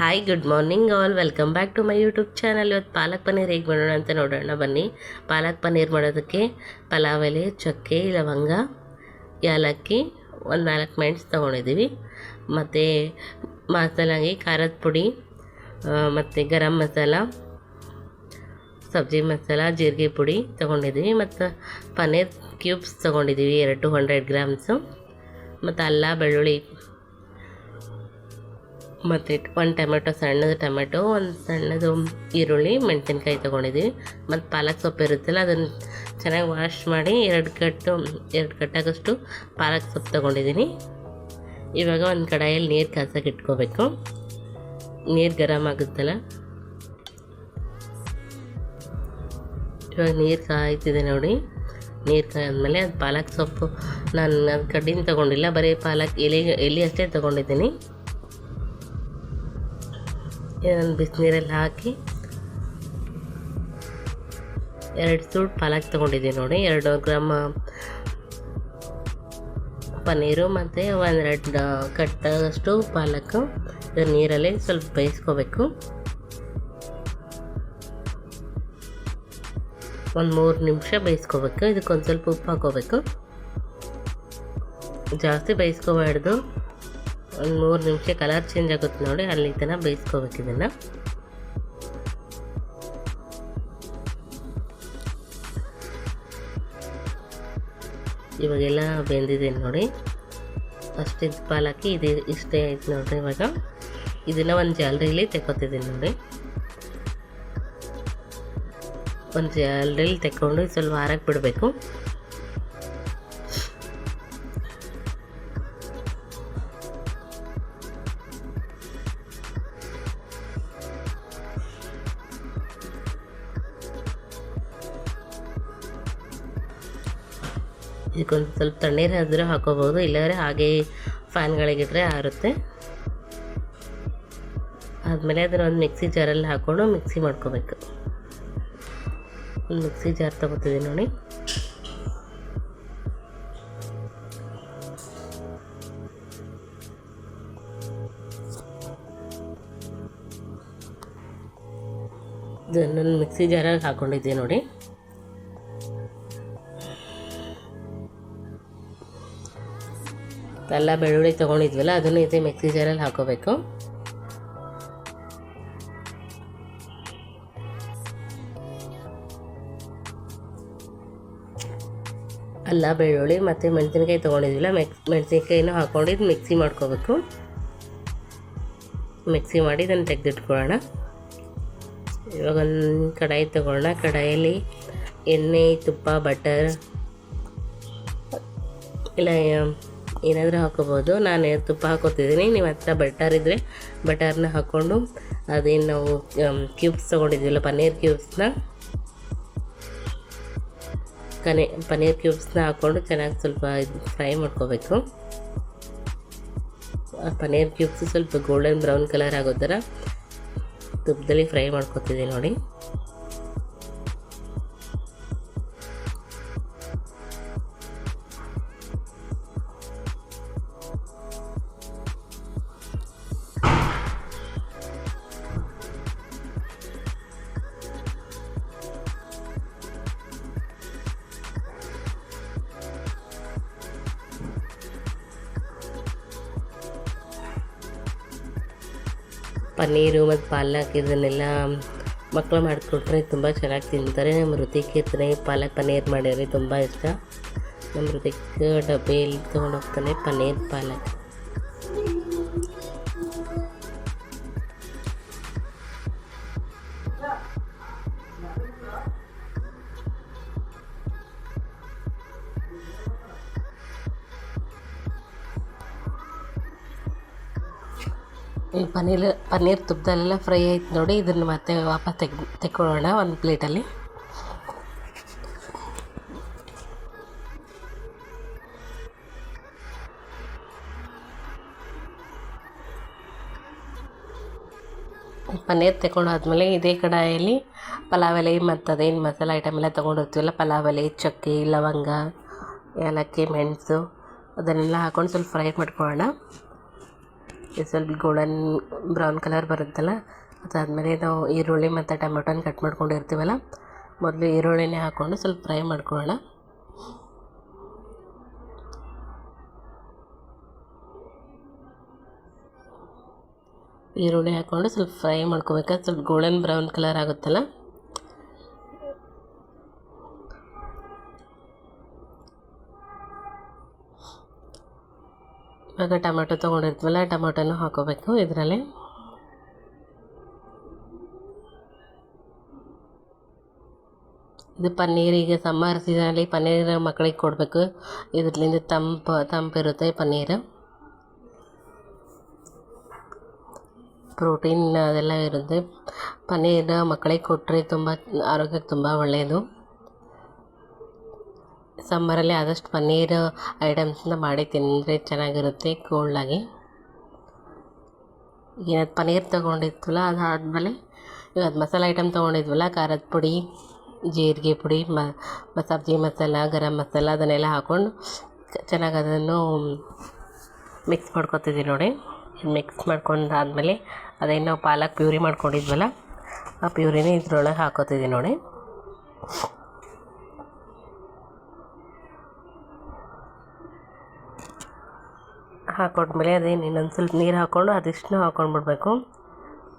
Hi good morning all welcome back to my YouTube channel ಇವತ್ತು ಪಾಲಕ್ ಪನ್ನೀರ್ ಹೇಗೆ ಮಾಡೋಣ ಅಂತ ನೋಡೋಣ. ಬನ್ನಿ. ಪಾಲಕ್ ಪನ್ನೀರ್ ಮಾಡೋದಕ್ಕೆ ಪಲಾವ್ ಎಲೆ ಚಕ್ಕೆ, ಲವಂಗ, ಏಲಕ್ಕಿ, ಒಂದು ನಾಲ್ಕು ಮೆಣಸು ತೊಗೊಂಡಿದ್ದೀವಿ ಮತ್ತು ಮಸಾಲಾಗಿ ಖಾರದ ಪುಡಿ ಮತ್ತು ಗರಂ ಮಸಾಲ, ಸಬ್ಜಿ ಮಸಾಲ, ಜೀರಿಗೆ ಪುಡಿ ತೊಗೊಂಡಿದ್ದೀವಿ ಮತ್ತು ಪನ್ನೀರ್ ಕ್ಯೂಬ್ಸ್ ತೊಗೊಂಡಿದ್ದೀವಿ ಎರಡು ಟು ಹಂಡ್ರೆಡ್ ಗ್ರಾಮ್ಸು. ಮತ್ತು ಅಲ್ಲ, ಬೆಳ್ಳುಳ್ಳಿ ಮತ್ತು ಒಂದು ಟೊಮೆಟೊ, ಸಣ್ಣದು ಟೊಮೆಟೊ, ಒಂದು ಸಣ್ಣದು ಈರುಳ್ಳಿ, ಮೆಣಸಿನ್ಕಾಯಿ ತೊಗೊಂಡಿದ್ದೀವಿ ಮತ್ತು ಪಾಲಕ್ ಸೊಪ್ಪು ಇರುತ್ತಲ್ಲ, ಅದನ್ನು ಚೆನ್ನಾಗಿ ವಾಶ್ ಮಾಡಿ ಎರಡು ಕಟ್ಟು ಎರಡು ಕಟ್ಟಾಗಷ್ಟು ಪಾಲಕ್ ಸೊಪ್ಪು ತೊಗೊಂಡಿದ್ದೀನಿ ಇವಾಗ ಒಂದು ಕಡಾಯಲ್ಲಿ ನೀರು ಕಾಸಕ್ಕೆ ಇಟ್ಕೋಬೇಕು. ನೀರು ಗರಮ್ ಆಗುತ್ತಲ್ಲ? ಇವಾಗ ನೀರು ಕಾಯ್ತಿದೆ ನೋಡಿ. ನೀರು ಕಾಯ್ದ್ಮೇಲೆ ಅದು ಪಾಲಕ್ ಸೊಪ್ಪು ನಾನು ಅದು ಕಡ್ಡಿನ ತೊಗೊಂಡಿಲ್ಲ, ಬರೀ ಪಾಲಕ್ ಎಲೆ ಎಲೆ ಅಷ್ಟೇ ತೊಗೊಂಡಿದ್ದೀನಿ. ಇದನ್ನು ಬಿಸಿನೀರಲ್ಲಿ ಹಾಕಿ ಎರಡು ಸೂಟ್ ಪಾಲಕ್ ತೊಗೊಂಡಿದ್ದೀನಿ ನೋಡಿ. ಎರಡು ಗ್ರಾಮ ಪನ್ನೀರು ಮತ್ತು ಒಂದೆರಡು ಕಟ್ಟಷ್ಟು ಪಾಲಕ್ ಇದು ನೀರಲ್ಲಿ ಸ್ವಲ್ಪ ಬೇಯಿಸ್ಕೋಬೇಕು. ಒಂದು ಮೂರು ನಿಮಿಷ ಬೇಯಿಸ್ಕೋಬೇಕು. ಇದಕ್ಕೊಂದು ಸ್ವಲ್ಪ ಉಪ್ಪು ಹಾಕೋಬೇಕು. ಜಾಸ್ತಿ ಬೇಯಿಸ್ಕೋಬಾರ್ದು. ಒಂದು ಮೂರು ನಿಮಿಷ ಕಲರ್ ಚೇಂಜ್ ಆಗುತ್ತೆ ನೋಡಿ, ಅಲ್ಲಿ ತನಕ ಬೇಯಿಸ್ಕೋಬೇಕು ಇದನ್ನು. ಇವಾಗೆಲ್ಲ ಬೆಂದಿದೆ ನೋಡಿ. ಅಷ್ಟಿದ್ದು ಪಾಲಾಕಿ ಇದು ಇಷ್ಟೇ ಆಯ್ತು ನೋಡಿರಿ ಇವಾಗ. ಇದನ್ನು ಒಂದು ಜಾಲರಿಲಿ ತೆಕ್ಕೊತಿದ್ದೀನಿ ನೋಡಿ. ಒಂದು ಜಾಲರಿಲಿ ತೆಕ್ಕೊಂಡು ಸ್ವಲ್ಪ ಆರಕ್ಕೆ ಬಿಡಬೇಕು. ಇದಕ್ಕೊಂದು ಸ್ವಲ್ಪ ತಣ್ಣೀರು ಆದರೂ ಹಾಕೋಬೋದು ಇಲ್ಲಾಂದರೆ ಹಾಗೆ ಫ್ಯಾನ್ಗಳಿಗಿಟ್ರೆ ಆರುತ್ತೆ. ಆದಮೇಲೆ ಅದನ್ನು ಒಂದು ಮಿಕ್ಸಿ ಜಾರಲ್ಲಿ ಹಾಕ್ಕೊಂಡು ಮಿಕ್ಸಿ ಮಾಡ್ಕೋಬೇಕು. ಒಂದು ಮಿಕ್ಸಿ ಜಾರ್ ತೊಗೋತಿದ್ದೀನಿ ನೋಡಿ. ಇದನ್ನು ಮಿಕ್ಸಿ ಜಾರಾಗಿ ಹಾಕ್ಕೊಂಡಿದ್ದೆ ನೋಡಿ. ಎಲ್ಲ ಬೆಳ್ಳುಳ್ಳಿ ತೊಗೊಂಡಿದ್ವಲ್ಲ, ಅದನ್ನು ಇದೆ ಮಿಕ್ಸಿ ಜಾರಲ್ಲಿ ಹಾಕೋಬೇಕು. ಅಲ್ಲ, ಬೆಳ್ಳುಳ್ಳಿ ಮತ್ತು ಮೆಣಸಿನ್ಕಾಯಿ ತೊಗೊಂಡಿದ್ವಿಲ್ಲ ಮೆಕ್ಸ್ ಮೆಣಸಿನ್ಕಾಯಿನೂ ಇದು ಮಿಕ್ಸಿ ಮಾಡ್ಕೋಬೇಕು. ಮಿಕ್ಸಿ ಮಾಡಿ ಇದನ್ನು ತೆಗೆದಿಟ್ಕೊಳ್ಳೋಣ. ಇವಾಗ ಒಂದು ಕಡಾಯಿ ತೊಗೊಳ್ಳೋಣ. ಕಡಾಯಲ್ಲಿ ಎಣ್ಣೆ, ತುಪ್ಪ, ಬಟರ್, ಇಲ್ಲ ಏನಾದರೂ ಹಾಕೋಬೋದು. ನಾನು ತುಪ್ಪ ಹಾಕೋತಿದ್ದೀನಿ. ನೀವು ಹತ್ರ ಬಟರ್ ಇದ್ದರೆ ಬಟರ್ನ ಹಾಕ್ಕೊಂಡು ಅದೇನು ನಾವು ಕ್ಯೂಬ್ಸ್ ತೊಗೊಂಡಿದ್ವಿಲ್ಲ ಪನ್ನೀರ್ ಕ್ಯೂಬ್ಸ್ನ ಕನೆ ಪನ್ನೀರ್ ಕ್ಯೂಬ್ಸ್ನ ಹಾಕ್ಕೊಂಡು ಚೆನ್ನಾಗಿ ಸ್ವಲ್ಪ ಇದು ಫ್ರೈ ಮಾಡ್ಕೋಬೇಕು. ಪನ್ನೀರ್ ಕ್ಯೂಬ್ಸ್ ಸ್ವಲ್ಪ ಗೋಲ್ಡನ್ ಬ್ರೌನ್ ಕಲರ್ ಆಗೋ ಥರ ತುಪ್ಪದಲ್ಲಿ ಫ್ರೈ ಮಾಡ್ಕೊತಿದ್ದೀನಿ ನೋಡಿ. ಪನ್ನೀರು ಮತ್ತು ಪಾಲಕ್ ಇದನ್ನೆಲ್ಲ ಮಕ್ಕಳು ಮಾಡಿಕೊಟ್ರೆ ತುಂಬ ಚೆನ್ನಾಗಿ ತಿಂತಾರೆ. ನಮ್ಮ ಋತಿಕ್ಕಿರ್ತಾನೆ ಪಾಲಕ್ ಪನ್ನೀರ್ ಮಾಡಿದ್ರೆ ತುಂಬ ಇಷ್ಟ. ನಮ್ಮ ಋತಿಕ್ ಡಬ್ಬಿಯಲ್ಲಿ ತೊಗೊಂಡೋಗ್ತಾನೆ ಪನ್ನೀರ್ ಪಾಲಕ್. ಈ ಪನ್ನೀರ್ ಪನ್ನೀರ್ ತುಪ್ಪದಲ್ಲೆಲ್ಲ ಫ್ರೈ ಆಯ್ತು ನೋಡಿ, ಇದನ್ನು ಮತ್ತೆ ವಾಪಸ್ ತೆಗ್, ತೆಕ್ಕೊಳ್ಳೋಣ ಒಂದು ಪ್ಲೇಟಲ್ಲಿ. ಪನ್ನೀರ್ ತಗೊಂಡಾದ್ಮೇಲೆ ಇದೇ ಕಡಾಯಲ್ಲಿ ಪಲಾವ್ ಎಲೆ ಮತ್ತು ಅದೇನು ಮಸಾಲೆ ಐಟಮ್ ಎಲ್ಲ ತೊಗೊಂಡಿರ್ತೀವಲ್ಲ, ಪಲಾವ್ ಎಲೆ, ಚಕ್ಕೆ, ಲವಂಗ, ಏಲಕ್ಕಿ, ಮೆಣಸು, ಅದನ್ನೆಲ್ಲ ಹಾಕ್ಕೊಂಡು ಸ್ವಲ್ಪ ಫ್ರೈ ಮಾಡ್ಕೊಳ್ಳೋಣ. ಸ್ವಲ್ಪ ಗೋಲ್ಡನ್ ಬ್ರೌನ್ ಕಲರ್ ಬರುತ್ತಲ್ಲ, ಅದಾದಮೇಲೆ ನಾವು ಈರುಳ್ಳಿ ಮತ್ತು ಟೊಮೆಟೊನ ಕಟ್ ಮಾಡ್ಕೊಂಡಿರ್ತೀವಲ್ಲ, ಮೊದಲು ಈರುಳ್ಳಿನೇ ಹಾಕ್ಕೊಂಡು ಸ್ವಲ್ಪ ಫ್ರೈ ಮಾಡ್ಕೊಳ್ಳೋಣ. ಈರುಳ್ಳಿ ಹಾಕ್ಕೊಂಡು ಸ್ವಲ್ಪ ಫ್ರೈ ಮಾಡ್ಕೋಬೇಕು ಸ್ವಲ್ಪ ಗೋಲ್ಡನ್ ಬ್ರೌನ್ ಕಲರ್ ಆಗುತ್ತಲ್ಲ? ಇವಾಗ ಟೊಮೆಟೊ ತೊಗೊಂಡಿರ್ತೀವಲ್ಲ ಟೊಮೆಟೊನೂ ಹಾಕೋಬೇಕು. ಇದರಲ್ಲಿ ಇದು ಪನ್ನೀರ್ ಈಗ ಸಮ್ಮರ್ ಸೀಸನಲ್ಲಿ ಪನ್ನೀರ್ ಮಕ್ಕಳಿಗೆ ಕೊಡಬೇಕು. ಇದರಿಂದ ತಂಪು, ತಂಪಿರುತ್ತೆ ಪನ್ನೀರ್. ಪ್ರೋಟೀನ್ ಅದೆಲ್ಲ ಇರುತ್ತೆ. ಪನ್ನೀರ್ ಮಕ್ಕಳಿಗೆ ಕೊಟ್ಟರೆ ತುಂಬ, ಆರೋಗ್ಯಕ್ಕೆ ತುಂಬ ಒಳ್ಳೆಯದು ಸಮ್ಮರಲ್ಲಿ ಆದಷ್ಟು ಪನ್ನೀರ್ ಐಟಮ್ಸ್ನ ಮಾಡಿ ತಿಂದರೆ ಚೆನ್ನಾಗಿರುತ್ತೆ ಕೋಲ್ಡಾಗಿ. ಈಗ ಪನ್ನೀರ್ ತೊಗೊಂಡಿದ್ವಲ್ಲ, ಅದಾದಮೇಲೆ ಇವಾಗ ಮಸಾಲೆ ಐಟಮ್ ತೊಗೊಂಡಿದ್ವಲ್ಲ, ಖಾರದ ಪುಡಿ, ಜೀರಿಗೆ ಪುಡಿ, ಮ ಸಬ್ಜಿ ಮಸಾಲ, ಗರಂ ಮಸಾಲ ಅದನ್ನೆಲ್ಲ ಹಾಕ್ಕೊಂಡು ಚೆನ್ನಾಗಿ ಅದನ್ನು ಮಿಕ್ಸ್ ಮಾಡ್ಕೊತಿದ್ದೀವಿ ನೋಡಿ. ಮಿಕ್ಸ್ ಮಾಡ್ಕೊಂಡಾದ್ಮೇಲೆ ಅದೇನು ನಾವು ಪಾಲಕ್ ಪ್ಯೂರಿ ಮಾಡ್ಕೊಂಡಿದ್ವಲ್ಲ, ಆ ಪ್ಯೂರಿನೇ ಇದ್ರೊಳಗೆ ಹಾಕೋತಿದ್ದೀವಿ ನೋಡಿ. ಹಾಕೊಂಡ್ಮೇಲೆ ಅದೇನು ಇನ್ನೊಂದು ಸ್ವಲ್ಪ ನೀರು ಹಾಕ್ಕೊಂಡು ಅದಿಷ್ಟನ್ನು ಹಾಕ್ಕೊಂಡ್ಬಿಡ್ಬೇಕು.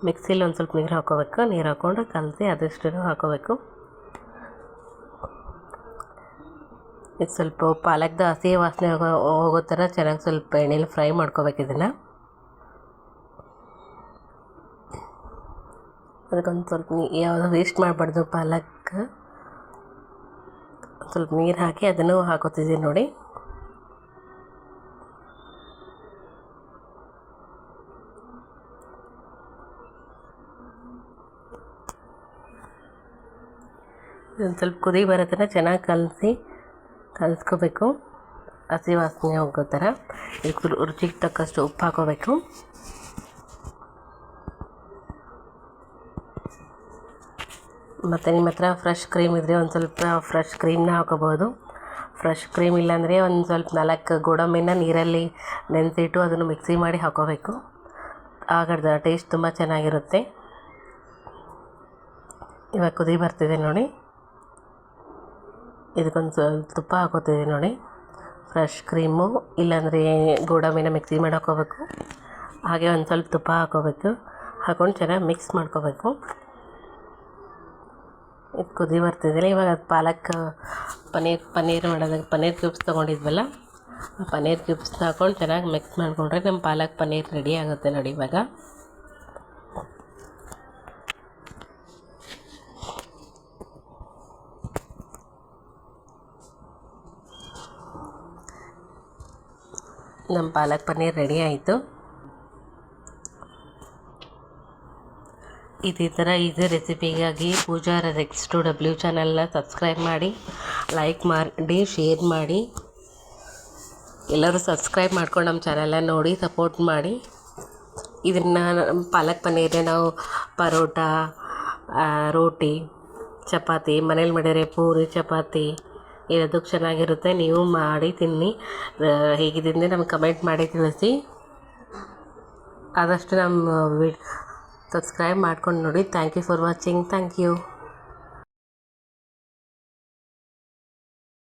ಮಿಕ್ಸಿಲಿ ಒಂದು ಸ್ವಲ್ಪ ನೀರು ಹಾಕ್ಕೋಬೇಕು. ನೀರು ಹಾಕ್ಕೊಂಡು ಕಲಸಿ ಅದಿಷ್ಟು ಹಾಕ್ಕೋಬೇಕು. ಇದು ಸ್ವಲ್ಪ ಪಾಲಕ್ದು ಹಸಿ ವಾಸನೆ ಹೋಗೋ ಹೋಗೋ ಥರ ಚೆನ್ನಾಗಿ ಸ್ವಲ್ಪ ಎಣ್ಣೆಲಿ ಫ್ರೈ ಮಾಡ್ಕೋಬೇಕು ಇದನ್ನು. ಅದಕ್ಕೊಂದು ಸ್ವಲ್ಪ ನೀ, ಯಾವುದು ವೇಸ್ಟ್ ಮಾಡಬಾರ್ದು ಪಾಲಕ್. ಸ್ವಲ್ಪ ನೀರು ಹಾಕಿ ಅದನ್ನು ಹಾಕೋತಿದ್ದೀನಿ ನೋಡಿ. ಒಂದು ಸ್ವಲ್ಪ ಕುದಿ ಬರೋ ಥರ ಚೆನ್ನಾಗಿ ಕಲಸಿ ಕಲಸ್ಕೋಬೇಕು. ಹಸಿ ವಾಸನೆ ಹೋಗೋ ಥರ ಇದು ರುಚಿಗೆ ತಕ್ಕಷ್ಟು ಉಪ್ಪು ಹಾಕೋಬೇಕು. ಮತ್ತು ನಿಮ್ಮ ಹತ್ರ ಫ್ರೆಶ್ ಕ್ರೀಮ್ ಇದ್ದರೆ ಒಂದು ಸ್ವಲ್ಪ ಫ್ರೆಶ್ ಕ್ರೀಮ್ನ ಹಾಕೋಬೋದು ಫ್ರೆಶ್ ಕ್ರೀಮ್ ಇಲ್ಲಾಂದರೆ ಒಂದು ಸ್ವಲ್ಪ ನಾಲ್ಕು ಗೋಡಂಬಿನ ನೀರಲ್ಲಿ ನೆನೆಸಿಟ್ಟು ಅದನ್ನು ಮಿಕ್ಸಿ ಮಾಡಿ ಹಾಕೋಬೇಕು. ಆಗ ಟೇಸ್ಟ್ ತುಂಬ ಚೆನ್ನಾಗಿರುತ್ತೆ. ಇವಾಗ ಕುದಿ ಬರ್ತಿದೆ ನೋಡಿ. ಇದಕ್ಕೊಂದು ಸ್ವಲ್ಪ ತುಪ್ಪ ಹಾಕೋತೀವಿ ನೋಡಿ. ಫ್ರೆಶ್ ಕ್ರೀಮು ಇಲ್ಲಾಂದರೆ ಗೋಡಂಬಿನ ಮಿಕ್ಸಿ ಮಾಡಿ ಹಾಗೆ ಒಂದು ಸ್ವಲ್ಪ ತುಪ್ಪ ಹಾಕೋಬೇಕು. ಹಾಕೊಂಡು ಚೆನ್ನಾಗಿ ಮಿಕ್ಸ್ ಮಾಡ್ಕೋಬೇಕು. ಇದು ಕುದಿ ಬರ್ತಿದ್ದಿಲ್ಲ, ಇವಾಗ ಅದು ಪಾಲಕ್, ಪನ್ನೀರ್ ಪನ್ನೀರ್ ಮಾಡೋದಕ್ಕೆ ಪನ್ನೀರ್ ಕ್ಯೂಬ್ಸ್ ತೊಗೊಂಡಿದ್ವಲ್ಲ, ಆ ಪನ್ನೀರ್ ಕ್ಯೂಬ್ಸ್ನ ಹಾಕೊಂಡು ಚೆನ್ನಾಗಿ ಮಿಕ್ಸ್ ಮಾಡಿಕೊಂಡ್ರೆ ನಮ್ಮ ಪಾಲಕ್ ಪನ್ನೀರ್ ರೆಡಿ ಆಗುತ್ತೆ ನೋಡಿ ಇವಾಗ. ನಮ್ಮ ಪಾಲಕ್ ಪನ್ನೀರ್ ರೆಡಿ ಆಯಿತು. ಇದೇ ಥರ ಈಸಿ ರೆಸಿಪಿಗಾಗಿ ಪೂಜಾ ರೆಕ್ಸ್ ಟು ಡಬ್ಲ್ಯೂ ಚಾನಲ್ನ ಸಬ್ಸ್ಕ್ರೈಬ್ ಮಾಡಿ ಲೈಕ್ ಮಾಡಿ ಶೇರ್ ಮಾಡಿ. ಎಲ್ಲರೂ ಸಬ್ಸ್ಕ್ರೈಬ್ ಮಾಡ್ಕೊಂಡು ನಮ್ಮ ಚಾನಲ್ನ ನೋಡಿ ಸಪೋರ್ಟ್ ಮಾಡಿ. ಇದನ್ನು ಪಾಲಕ್ ಪನ್ನೀರ್ ನಾವು ಪರೋಟ ರೋಟಿ, ಚಪಾತಿ, ಮನೇಲಿ ಮಾಡಿದರೆ ಪೂರಿ, ಚಪಾತಿ ಇರೋದಕ್ಕೆ ಚೆನ್ನಾಗಿರುತ್ತೆ ನೀವು ಮಾಡಿ ತಿನ್ನಿ. ಹೇಗಿದೆ ನಮ್ಗೆ ಕಮೆಂಟ್ ಮಾಡಿ ತಿಳಿಸಿ. ಆದಷ್ಟು ನಮ್ಮ ವಿ ಸಬ್ಸ್ಕ್ರೈಬ್ ಮಾಡ್ಕೊಂಡು ನೋಡಿ. Thank you for watching thank you